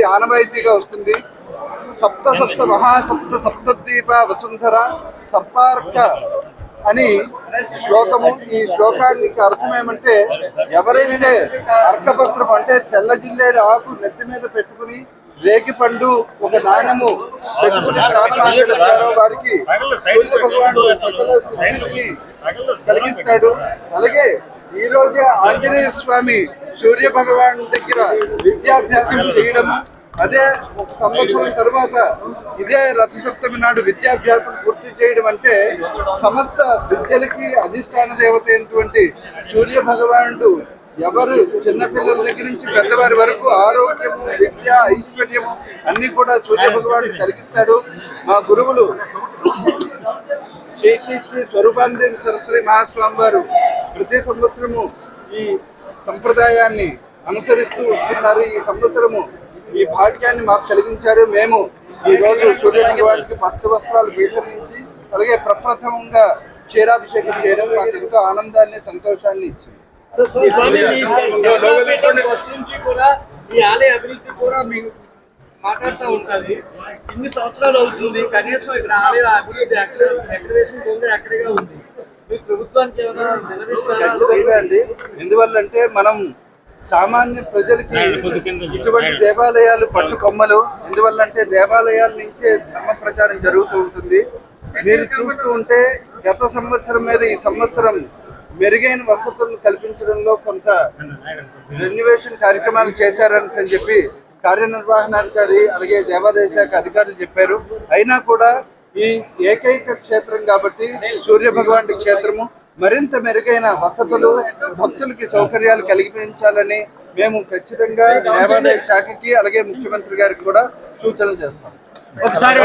అనేది ఆనవాయితీగా వస్తుంది. సప్త సప్త మహాసప్త సప్తద్వీప వసుంధర సప్తార్క అని శ్లోకము. ఈ శ్లోకానికి అర్థం ఏమంటే ఎవరైతే అర్కపత్రం అంటే తెల్ల జిల్లేడు ఆకు నెత్తి మీద పెట్టుకుని రేగి పండు ఒక నాణ్యము ఆచరిస్తారో వారికి సూర్య భగవానుడు సకల కలిగిస్తాడు. అలాగే ఈ రోజే ఆంజనేయ స్వామి సూర్య భగవాన్ దగ్గర విద్యాభ్యాసం చేయడము అదే ఒక సంవత్సరం తర్వాత ఇదే రథసప్తమి నాడు విద్యాభ్యాసం పూర్తి చేయడం అంటే సమస్త విద్యలకి అధిష్టాన దేవత అయినటువంటి సూర్య భగవానుడు ఎవరు చిన్నపిల్లల దగ్గర నుంచి పెద్దవారి వరకు ఆరోగ్యము విద్య ఐశ్వర్యము అన్ని కూడా సూర్య భగవానుడు కలిగిస్తాడు. మా గురువులు శ్రీ శ్రీ శ్రీ స్వరూపానందేంద్ర సరస్వతి మహాస్వామి వారు ప్రతి సంవత్సరము ఈ సంప్రదాయాన్ని అనుసరిస్తూ వస్తున్నారు. ఈ సంవత్సరము ఈ భాగ్యాన్ని మాకు కలిగించారు. మేము ఈ రోజు సూర్య భగవానికి పట్టు వస్త్రాలు బీటరించి అలాగే ప్రప్రథమంగా క్షీరాభిషేకం చేయడం మాకు ఎంతో ఆనందాన్ని సంతోషాన్ని ఇచ్చింది. ఈ ఆలయ అభివృద్ధి కూడా మీకు మాట్లాడుతూ ఉంటది. ఇన్ని సంవత్సరాలు అవుతుంది. కనీసం ఇక్కడ ఆలయ అభివృద్ధి ఎక్కడ ఎక్కడ వేసిన కొంగ ఎక్కడిగా ఉంది. ఖచ్చితంగా అండి. ఎందువల్లంటే మనం సామాన్య ప్రజలకి ఇటువంటి దేవాలయాలు పట్టు కొమ్మలు ఎందువల్లంటే దేవాలయాల నుంచే ధర్మ ప్రచారం జరుగుతూ ఉంటుంది. మీరు చూస్తూ ఉంటే గత సంవత్సరం మీద ఈ సంవత్సరం మెరుగైన వసతులు కల్పించడంలో కొంత రెన్యువేషన్ కార్యక్రమాలు చేశారని అని చెప్పి కార్యనిర్వహణాధికారి అలాగే దేవాదాయ శాఖ అధికారులు చెప్పారు. అయినా కూడా ఈ ఏకైక క్షేత్రం కాబట్టి సూర్య భగవానుడి క్షేత్రము. మరింత మెరుగైన వసతులు భక్తులకి సౌకర్యాలు కలిగించాలని మేము ఖచ్చితంగా దేవాదాయ శాఖకి అలాగే ముఖ్యమంత్రి గారికి కూడా సూచనలు చేస్తాం. ఒకసారి.